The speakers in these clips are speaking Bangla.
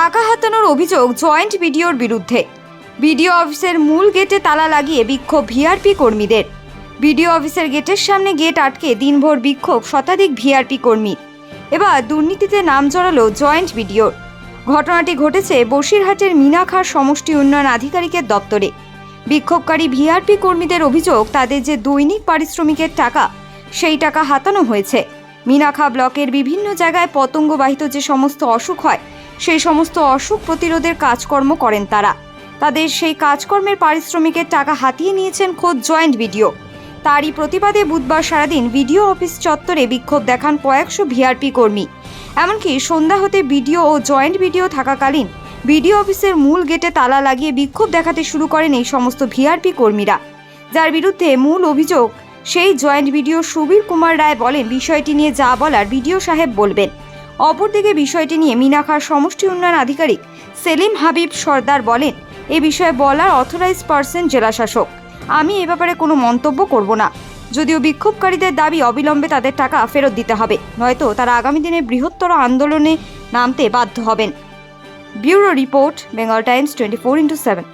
টাকা হাতানোর অভিযোগ জয়েন্ট বিডিওর বিরুদ্ধে। বিডিও অফিসের মূল গেটে তালা লাগিয়ে বিক্ষোভ ভিআরপি কর্মীদের। বিডিও অফিসের গেটের সামনে গেট আটকে দিনভর বিক্ষোভ শতাধিক ভিআরপি কর্মী। এবার দুর্নীতিতে নাম জড়ালো জয়েন্ট বিডিওর। ঘটনাটি ঘটেছে বসিরহাটের মিনাখার সমষ্টি উন্নয়ন আধিকারিকের দপ্তরে। বিক্ষোভকারী ভিআরপি কর্মীদের অভিযোগ, তাদের যে দৈনিক পারিশ্রমিকের টাকা, সেই টাকা হাতানো হয়েছে। মিনাখা ব্লকের বিভিন্ন জায়গায় পতঙ্গবাহিত যে সমস্ত অসুখ হয় সেই সমস্ত অসুখ প্রতিরোধের কাজকর্ম করেন তারা। তাদের সেই কাজকর্মের পারিশ্রমিকের টাকা হাতিয়ে নিয়েছেন খোদ জয়েন্ট ভিডিও তারই প্রতিবাদে বুধবার সারাদিন ভিডিও অফিস চত্বরে বিক্ষোভ দেখান কয়েকশো ভিআরপি কর্মী। এমনকি সন্ধ্যা হতে বিডিও ও জয়েন্ট ভিডিও থাকাকালীন বিডিও অফিসের মূল গেটে তালা লাগিয়ে বিক্ষোভ দেখাতে শুরু করেন এই সমস্ত ভিআরপি কর্মীরা। যার বিরুদ্ধে মূল অভিযোগ, সেই জয়েন্ট ভিডিও সুবীর কুমার রায় বলেন, বিষয়টি নিয়ে যা বলার ভিডিও সাহেব বলবেন। অপরদিকে বিষয়টি নিয়ে মিনাখার সমষ্টি উন্নয়ন আধিকারিক সেলিম হাবিব সর্দার বলেন, এ বিষয়ে বলার অথরাইজ পার্সন জেলাশাসক। আমি এ ব্যাপারে কোনো মন্তব্য করব না। যদিও বিক্ষোভকারীদের দাবি অবিলম্বে তাদের টাকা ফেরত দিতে হবে, নয়তো তারা আগামী দিনে বৃহত্তর আন্দোলনে নামতে বাধ্য হবেন। Bureau report, Bengal Times, twenty four into seven.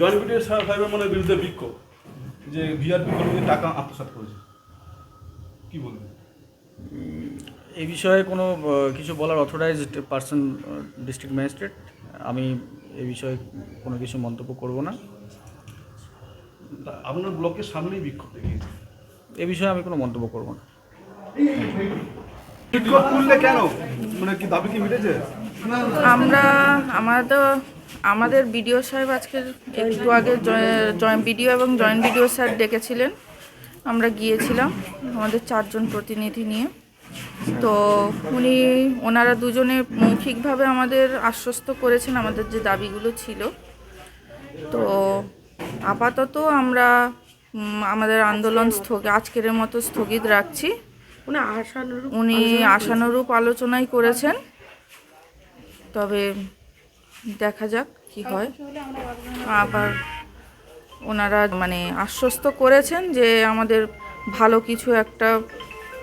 Joint সাহেবের মনে বিরুদ্ধে বিক্ষোভ, যে কর্মীদের টাকা আত্মসাৎ করেছে। কি বলবেন? এই বিষয়ে কোনো কিছু বলার অথরাইজড পার্সন ডিস্ট্রিক্ট ম্যাজিস্ট্রেট আমি এই বিষয়ে কোনো কিছু মন্তব্য করব না। আপনার ব্লকের সামনেই বিক্ষোভ দেখিয়েছে। এ বিষয়ে আমি কোনো মন্তব্য করব না। কেন? মানে কি দাবি কি মিটেছে? আমরা আমাদের আমাদের বিডিও সাহেব আজকে একটু আগে জয়েন্ট বিডিও এবং জয়েন্ট বিডিও স্যার ডেকেছিলেন। আমরা গিয়েছিলাম আমাদের চারজন প্রতিনিধি নিয়ে। তো উনি ওনারা দুজনে মৌখিকভাবে আমাদের আশ্বস্ত করেছেন আমাদের যে দাবিগুলো ছিল। তো আপাতত আমরা আমাদের আন্দোলন স্থগিত আজকের মতো স্থগিত রাখছি। উনি আশানুরূপ উনি আশানুরূপ আলোচনাই করেছেন। তবে দেখা যাক কি হয়। আবার ওনারা মানে আশ্বস্ত করেছেন যে আমাদের ভালো কিছু একটা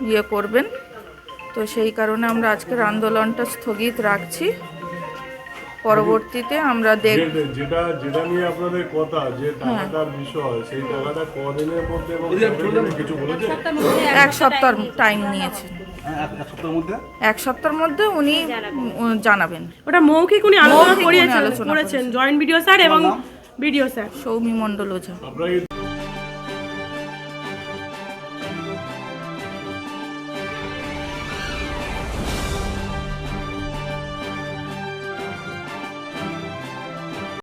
ইয়ে করবেন। তো সেই কারণে আমরা আজকের আন্দোলনটা স্থগিত রাখছি। পরবর্তীতে আমরা দেখ যেটা যেটা নিয়ে আপনাদের কথা যে টাকাটার বিষয় সেই টাকাটা কদিনের মধ্যে কিছু বলেছে এক সপ্তাহ টাইম নিয়েছেন হ্যাঁ, এক সপ্তাহের মধ্যে? এক সপ্তাহের মধ্যে উনি জানাবেন। ওটা মৌখিক উনি আলোচনা করেছেন জয়েন্ট ভিডিও স্যার এবং বিডিও স্যার। সৌমি মণ্ডল ওঝা।